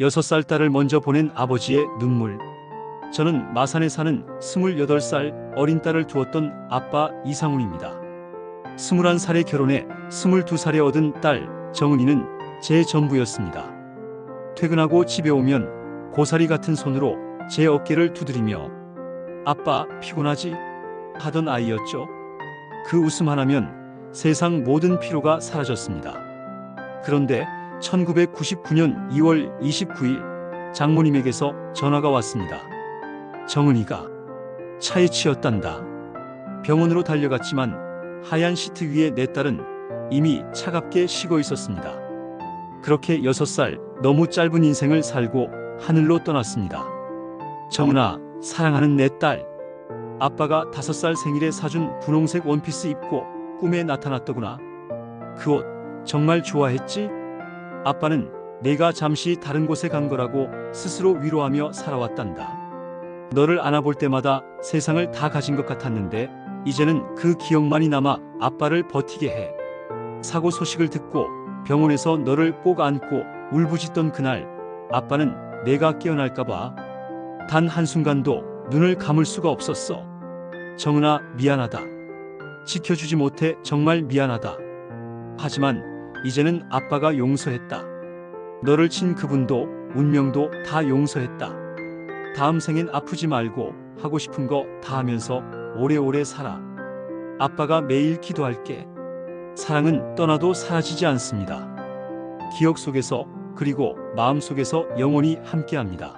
여섯 살 딸을 먼저 보낸 아버지의 눈물. 저는 마산에 사는 28살 어린 딸을 두었던 아빠 이상훈입니다. 21살에 결혼해 22살에 얻은 딸 정은이는 제 전부였습니다. 퇴근하고 집에 오면 고사리 같은 손으로 제 어깨를 두드리며 아빠 피곤하지? 하던 아이였죠. 그 웃음 하나면 세상 모든 피로가 사라졌습니다. 그런데 1999년 2월 29일 장모님에게서 전화가 왔습니다. 정은이가 차에 치였단다. 병원으로 달려갔지만 하얀 시트 위에 내 딸은 이미 차갑게 식어 있었습니다. 그렇게 6살 너무 짧은 인생을 살고 하늘로 떠났습니다. 정은아, 사랑하는 내 딸. 아빠가 5살 생일에 사준 분홍색 원피스 입고 꿈에 나타났더구나. 그 옷 정말 좋아했지? 아빠는 내가 잠시 다른 곳에 간 거라고 스스로 위로하며 살아왔단다. 너를 안아볼 때마다 세상을 다 가진 것 같았는데 이제는 그 기억만이 남아 아빠를 버티게 해. 사고 소식을 듣고 병원에서 너를 꼭 안고 울부짖던 그날 아빠는 내가 깨어날까봐 단 한순간도 눈을 감을 수가 없었어. 정은아 미안하다. 지켜주지 못해 정말 미안하다. 하지만 이제는 아빠가 용서했다. 너를 친 그분도 운명도 다 용서했다. 다음 생엔 아프지 말고 하고 싶은 거 다 하면서 오래오래 살아. 아빠가 매일 기도할게. 사랑은 떠나도 사라지지 않습니다. 기억 속에서 그리고 마음 속에서 영원히 함께합니다.